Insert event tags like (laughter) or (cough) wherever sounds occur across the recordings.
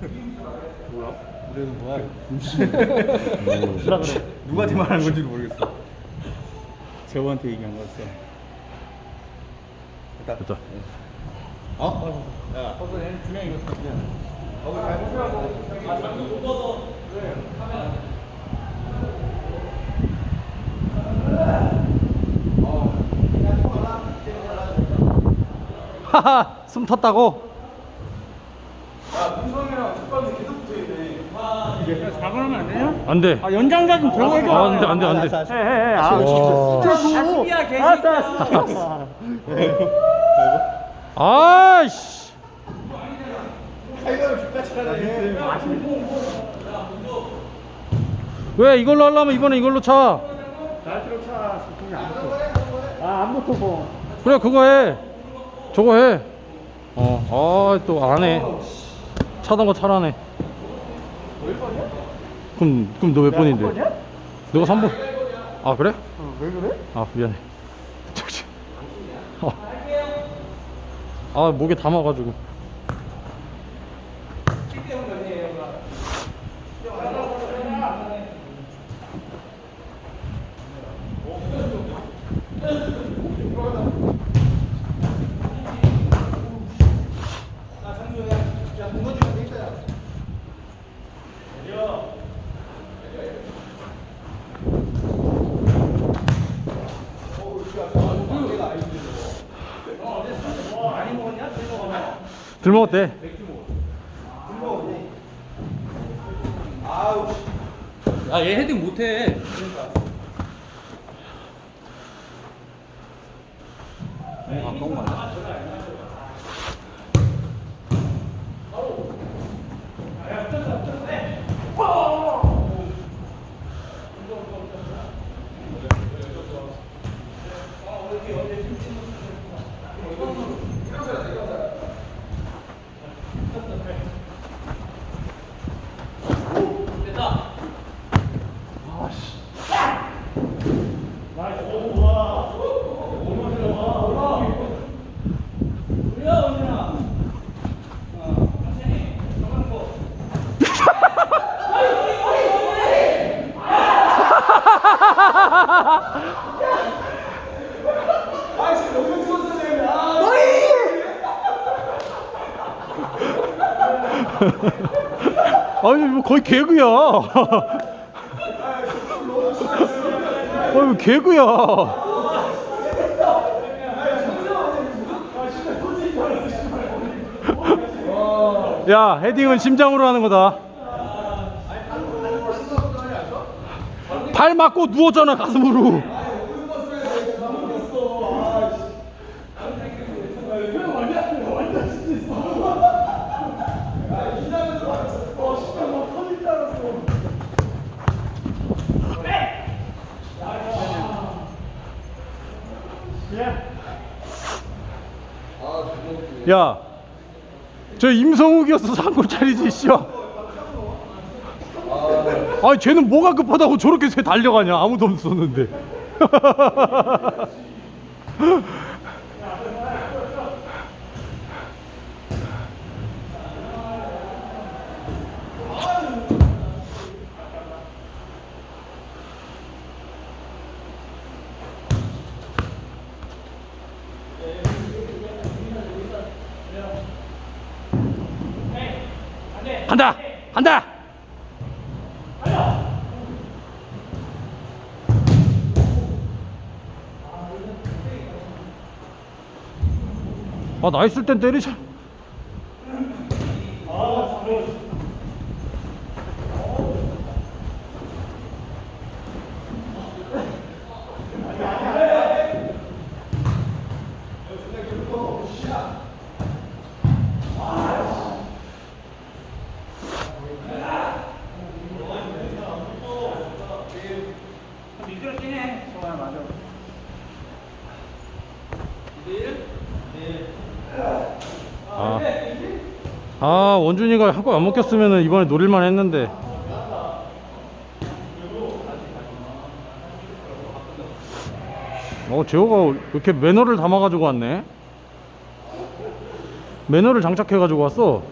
우리는 뭐야? 뭐라 그래? 누구한테 말하는 건지 모르겠어. 재호한테 얘기한 거였어. 일단 됐다. 어? 야, 벌써 얘두 명이 이겼어. 하하, 숨 텄다고? 사과하면 안 되냐? 안 돼. 아 연장자 좀 들어가줘. 아, 안 돼, 안 돼, 안 돼. 해해해. 아, 와. 시키야 개새끼야. 아이씨. 왜 이걸로 하려면 이번에 이걸로 차. 아안 붙어 뭐. 그래 그거 해. 저거 해. 어. 아 또 안 해. 차던 거 차라네. 그럼 그럼 너몇 번인데? 너가 3번. 아 그래? 왜 그래? 아 미안해. (laughs) 저기. 어. 아 목에 담아가지고. 들 먹었대. 야얘 헤딩 못해. 아니 뭐 거의 개그야. 아니 개그야. 야 헤딩은 심장으로 하는 거다. 발 맞고 누웠잖아 가슴으로. 야, 저 임성욱이었어 한골 차리지 씨야. 아니 쟤는 뭐가 급하다고 저렇게 새 달려가냐 아무도 없었는데. (laughs) 간다. 아, 나 있을 땐 때리자. 원준이가 학교 안 먹혔으면 이번에 노릴만 했는데 어 제호가 이렇게 매너를 담아 가지고 왔네 매너를 장착해 가지고 왔어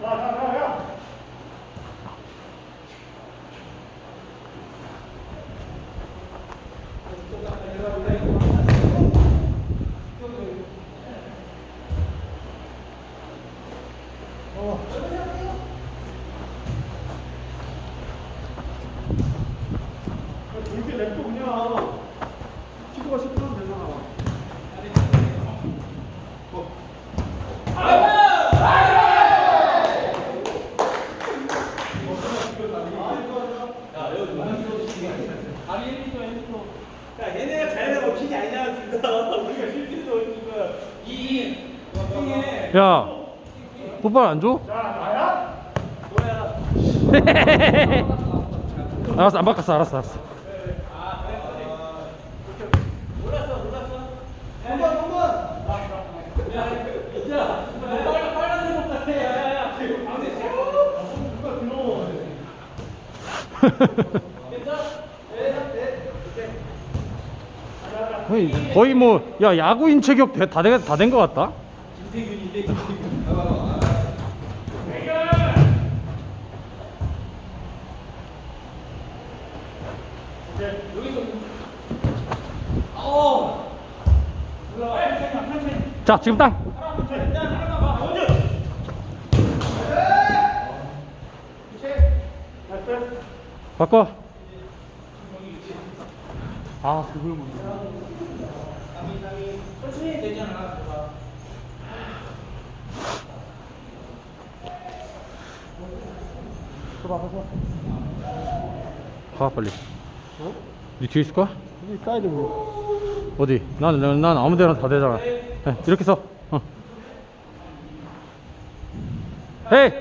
어. 야, 풋발 안 줘? (laughs) 알았어, 안 바꿨어, 알았어, 알았어. (laughs) 거의, 뭐, 야, 야구인 체격 다 된 것 같다? 자, 지금 땅. 바꿔. 아, 그걸 못가 빨리. 네 뒤에 있을 거야? 여기 사이드 뭐. 어디? 난, 난, 난 아무 데나 다 되잖아. 네, 이렇게 서. 어. 헤이!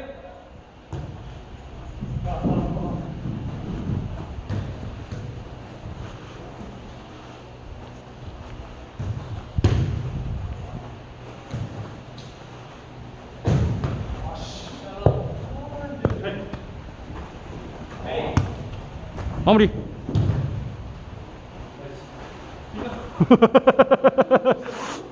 마무리. (laughs)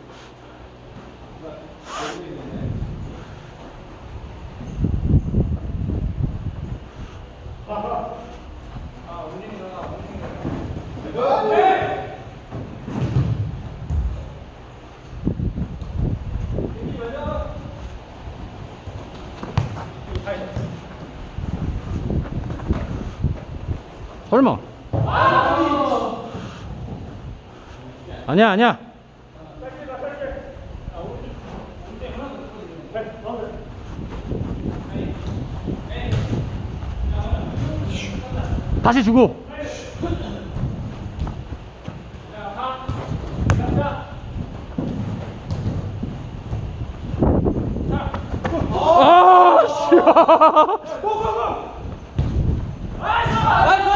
설마. 아니야, 아니야. 다시 주고. 아, 씨.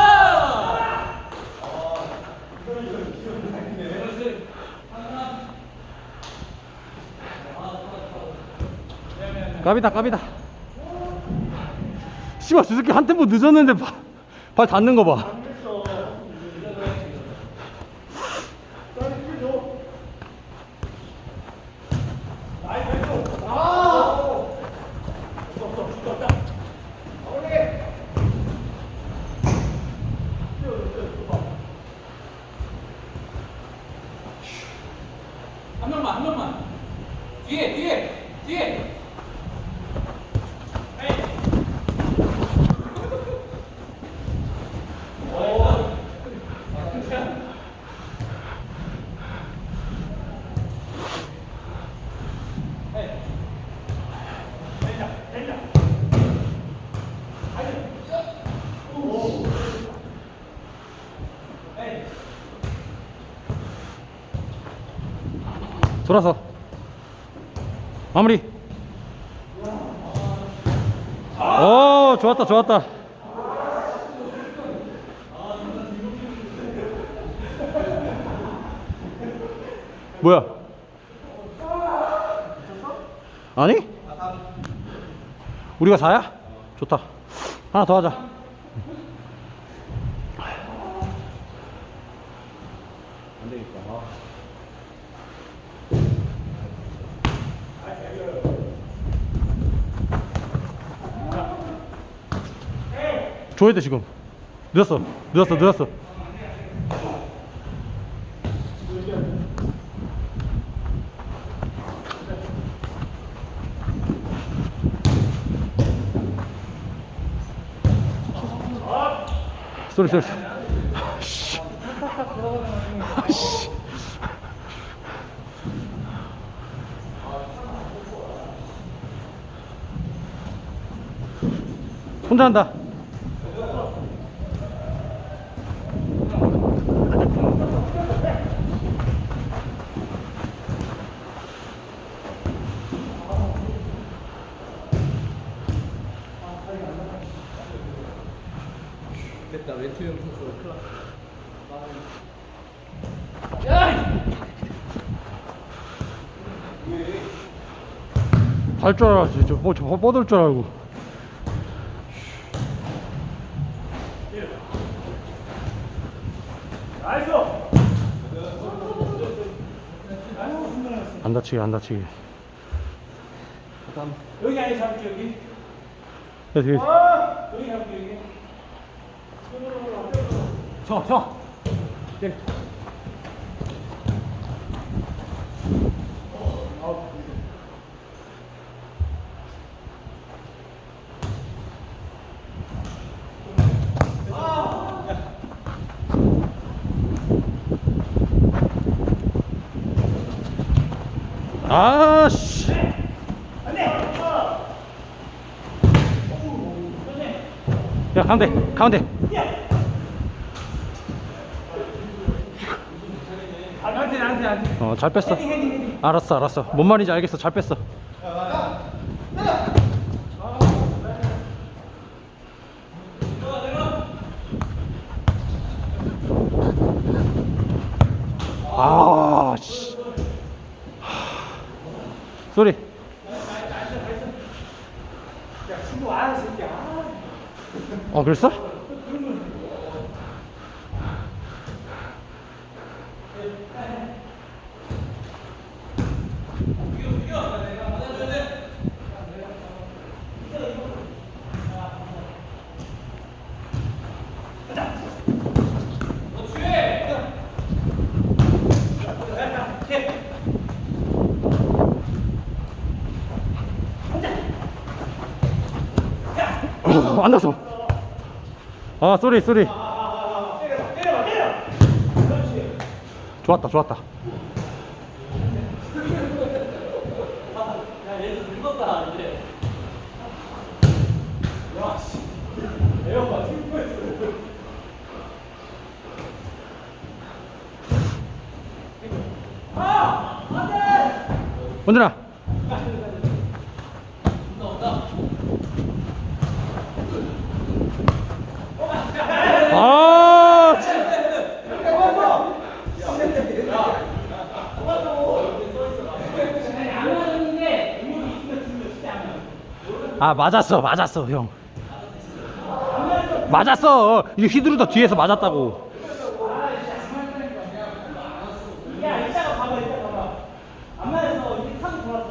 (laughs) 까비다 까비다 씨발 저 새끼 한 템포 늦었는데 발, 발 닿는 거봐 한 명만, 한 명만. 뒤에, 뒤에, 뒤에. 돌아서. 마무리. 오 좋았다 좋았다. 뭐야? 아니? 우리가 4야? 좋다. 하나 더 하자 줘야 돼 지금. 늦었어 늦었어 늦었어. 쏘리 쏘리 아씨 혼자 한다. 달줄 알았지 저, 뭐, 저 뻗을 줄 알고. 안 다치게 안 다치게 여기 안에 잡을게 여기. 야, 되게 아, 여기 잡을게 여기. 쳐 쳐. 아씨 야 가운데 가운데. 나한테 나한테 나한테. 어잘 뺐어. 알았어 알았어. 뭔 말인지 알겠어. 잘 뺐어 아씨 쏘리 친구 와야 새끼야. 어 어, 안 났어. 아, 쏘리, 쏘리. 좋았다, 좋았다. 원준아. 아, 씨. 아 맞았어 맞았어 형. 맞았어. 이게 휘두르다 뒤에서 맞았다고.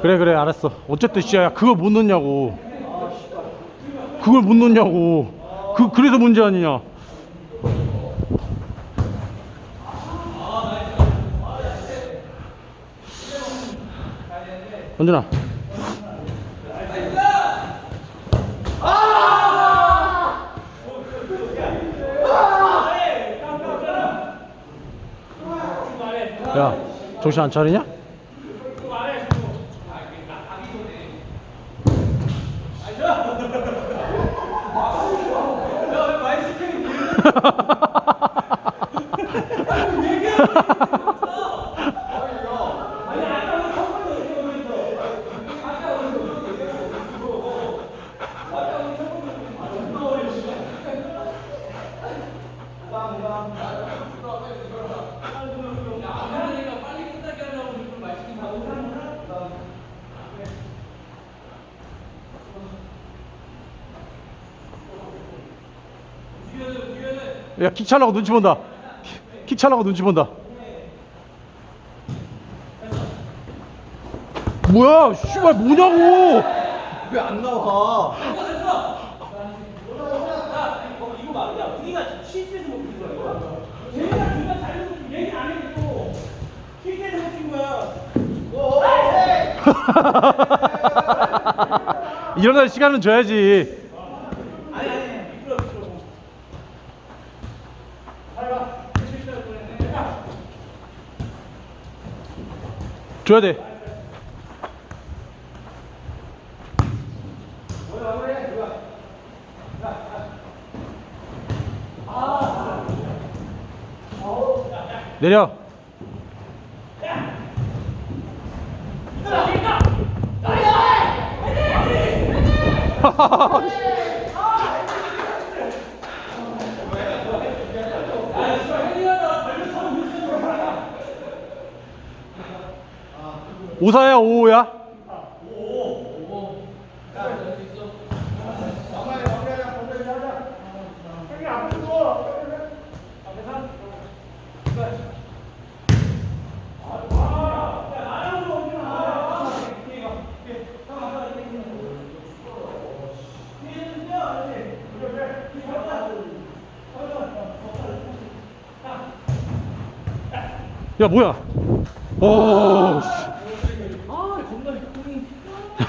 그래 그래 알았어. 어쨌든 진짜 야, 그걸 못 넣냐고. 그걸 못 넣냐고. 그 그래서 문제 아니냐. 원준아 야 정신 안 차리냐? (laughs) 킥 차려고 눈치 본다. 킥 차려고 눈치 본다. 뭐야, 씨발 뭐냐고. 왜 안 나와? 야, 우리가 실수해서 못 뛰는 거야. 쟤네가 중간 잘해서 얘기 안 해도 실수해서 못 뛰는 거야. 일어날 시간은 줘야지. 아니 아니 미끄러 미끄러. 줘야 돼. 내려. 오사야 오오야? 야 뭐야? 오. 씨.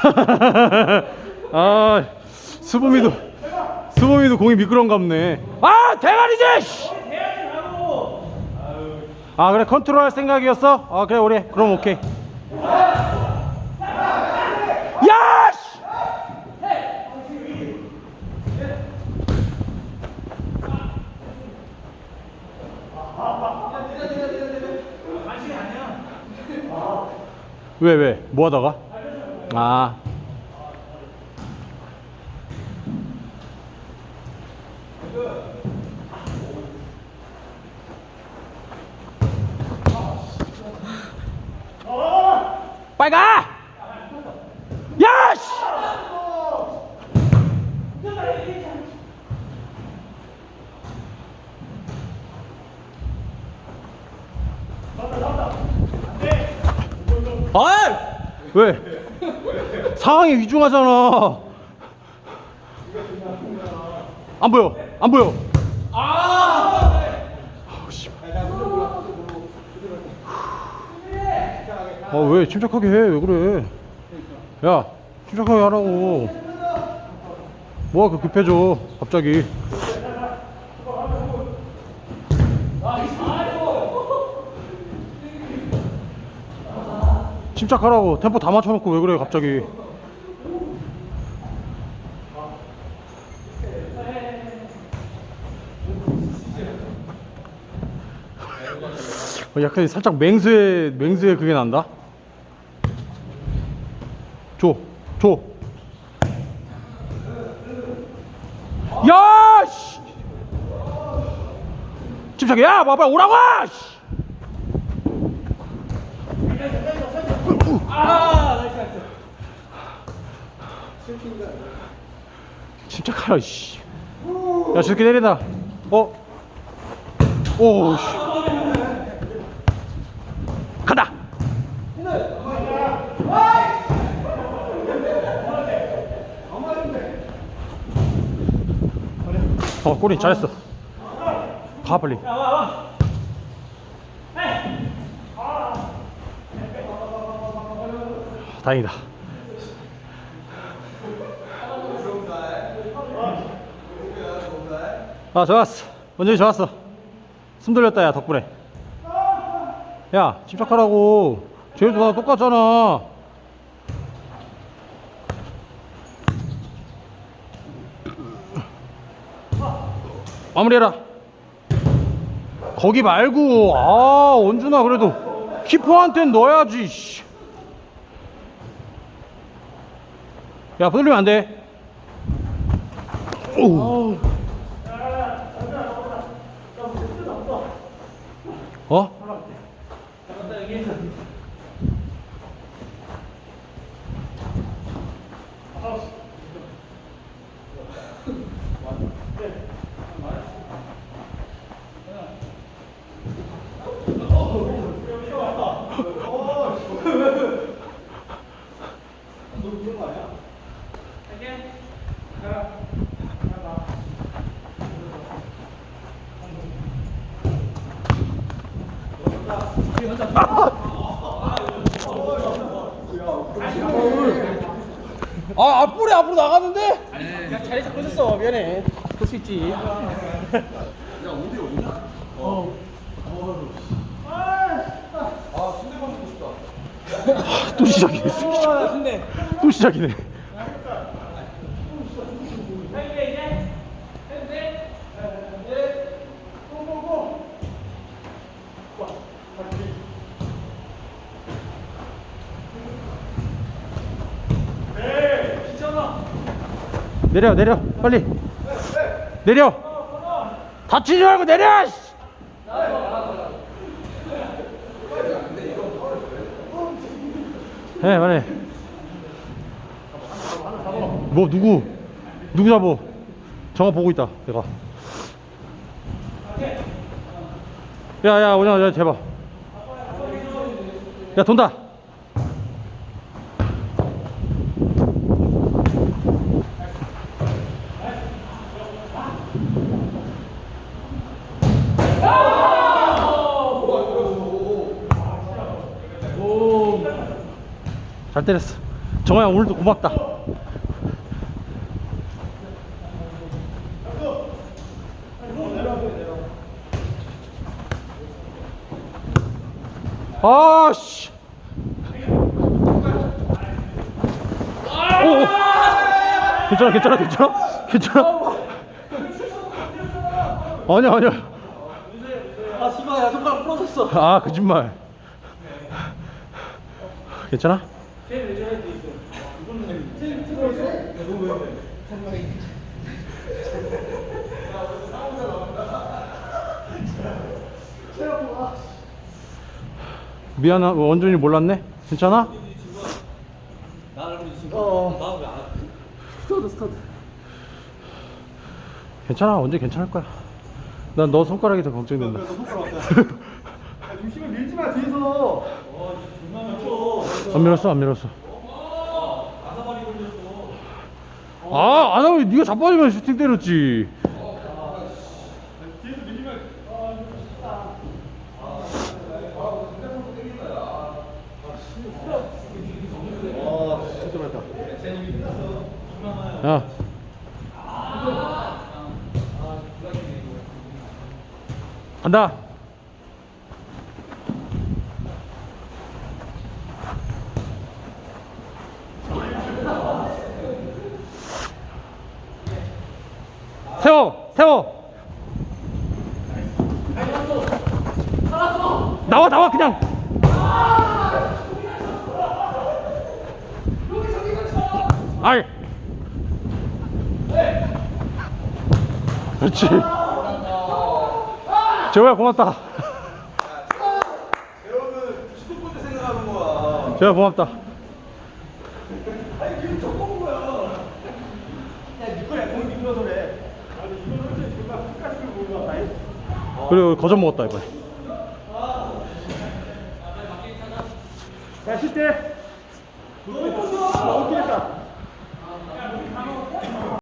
(laughs) 아 수범이도 수범이도 공이 보네. 아 대가리지. 씨. 아 그래 컨트롤 할 생각이었어? 아 그래 우리 그럼 오케이. 야! 씨! 왜 왜? 뭐 하다가? 아. 빨리 가! 야! 씨! 아! 왜? 상황이 위중하잖아. 안 보여. 안 보여. 아, 왜 침착하게 해? 왜 그래? 야, 침착하게 하라고. 뭐가 그렇게 급해져? 갑자기. 침착하라고. 템포 다 맞춰놓고 왜 그래, 갑자기. 약간 살짝 맹수의 맹수의 그게 난다. 줘, 줘. 야, 씨. 침착해, 야, 봐봐, 오라고. 씨. 침착하라, 씨. 야, 저렇게 내린다. 어? 오, 씨. 간다. 어, 꼬리 잘했어. 가 빨리. 다행이다. 아, 좋았어. 원정이 좋았어. 숨 돌렸다, 야, 덕분에. 야, 침착하라고. 쟤도 나 똑같잖아. 마무리해라. 거기 말고, 아, 원준아, 그래도 키퍼한텐 넣어야지, 씨. 야, 부들리면 안 돼. 오. 어? 아, 앞볼이 앞으로 나갔는데? 그냥 자리 잡고 있었어. 미안해. 그럴 수 있지. 하, 또 시작이네. 아, 또 시작이네. 내려 내려 빨리. 내려. 다치지 말고 내려 씨. 해 빨리 뭐 누구? 누구 잡어 정아 보고 있다 내가. 야야 오냐 야 제발. 야 돈다 잘 때렸어. 정아야 오늘도 고맙다. 아씨. 괜찮아 괜찮아 괜찮아? 괜찮아? 아니야 아니야. 아 씨발 야 손가락 부러졌어. 아 거짓말. 괜찮아? 미안하 원준이 몰랐네 괜찮아? 어. 스타드 스타드. 괜찮아 언제 괜찮을 거야 난 너 손가락이 더 걱정된다 중심을 밀지 마 뒤에서. 안 밀었어 안 밀었어 아, 안 하고 네가 자빠지면 슈팅 때렸지. 아 진짜 맞다. 야. 간다. 세워, 세워. 나와, 나와, 그냥. 아 그렇지. 재호야 고맙다. 재호야 고맙다. 그리고 거저 먹었다 이번에. 야 10대. 어떻게 했다.